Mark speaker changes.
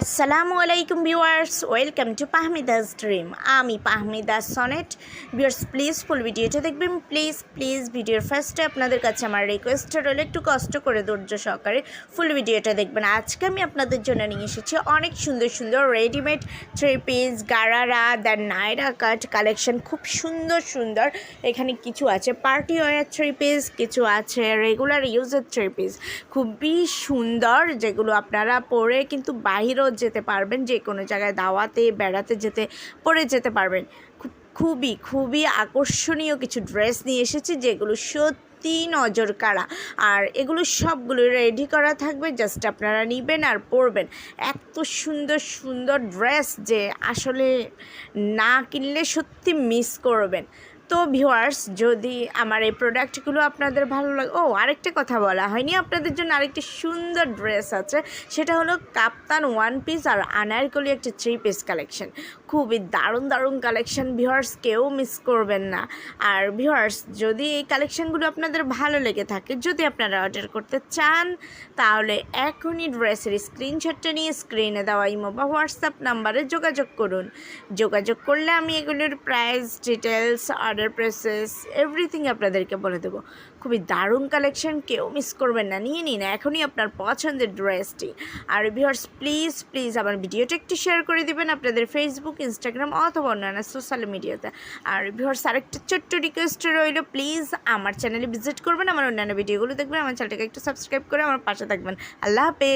Speaker 1: আসসালামু আলাইকুম viewers, welcome to পাহমিদাস dream. আমি Pahmida Sonet. Viewers please full ভিডিওটা দেখবেন। প্লিজ প্লিজ ভিডিওর ফার্স্টে আপনাদের কাছে আমার রিকোয়েস্ট রইল, একটু কষ্ট করে ধৈর্য সহকারে ফুল ভিডিওটা দেখবেন। আজকে আমি আপনাদের জন্য নিয়ে এসেছি অনেক সুন্দর সুন্দর readymade three piece gharara then Naira cut collection খুব সুন্দর সুন্দর। এখানে কিছু আছে পার্টি ওয়ার থ্রি পিস কিছু আছে রেগুলার ইউজের থ্রি পিস খুবই সুন্দর, যেগুলো আপনারা পরে কিন্তু বাহিরেও যেতে পারবেন, যে কোনো জায়গায় দাওয়াতে, বেড়াতে যেতে পরে যেতে পারবেন। খুবই খুবই আকর্ষণীয় কিছু ড্রেস নিয়ে এসেছি, যেগুলো সত্যি নজর কাড়া। আর এগুলো সবগুলো রেডি করা থাকবে জাস্ট আপনারা নেবেন আর পরবেন। এত সুন্দর সুন্দর ড্রেস যে আসলে না কিনলে সত্যি মিস করবেন। তো ভিউয়ার্স যদি আমার এই প্রোডাক্টগুলো আপনাদের ভালো লাগে, ও, আরেকটা কথা বলা হয়নি, আপনাদের জন্য আরেকটি সুন্দর ড্রেস আছে, সেটা হলো কাপ্তান ওয়ান পিস আর আনারকলি একটা থ্রি পিস কালেকশন খুবই দারুণ দারুণ কালেকশন ভিউয়ার্স কেউ মিস করবেন না। আর ভিউয়ার্স যদি এই কালেকশনগুলো আপনাদের ভালো লেগে থাকে, যদি আপনারা অর্ডার করতে চান, তাহলে এখনই ড্রেসের স্ক্রিনশটটা নিয়ে স্ক্রিনে দেওয়া ইমো বা হোয়াটসঅ্যাপ নাম্বারে যোগাযোগ করুন। যোগাযোগ করলে আমি এগুলোর price details order process everything আপনাদেরকে বলে দেবো। খুবই দারুণ কালেকশন কেউ মিস করবেন না। নিয়ে নিন, এখনই আপনার পছন্দের ড্রেসটি আর ভিউয়ার্স প্লিজ প্লিজ আমার ভিডিওটা একটু শেয়ার করে দিবেন আপনাদের ফেসবুক ইনস্টাগ্রাম অথবা অন্যান্য সোশ্যাল মিডিয়াতে আর ভিউয়ার্স আরেকটা ছোট্ট রিকোয়েস্ট রইল প্লিজ আমার চ্যানেলে ভিজিট করবেন, আমার অন্যান্য ভিডিওগুলো দেখবেন, আমার চ্যানেলটাকে একটু সাবস্ক্রাইব করে আমার পাশে থাকবেন। আল্লাহ হাফেজ।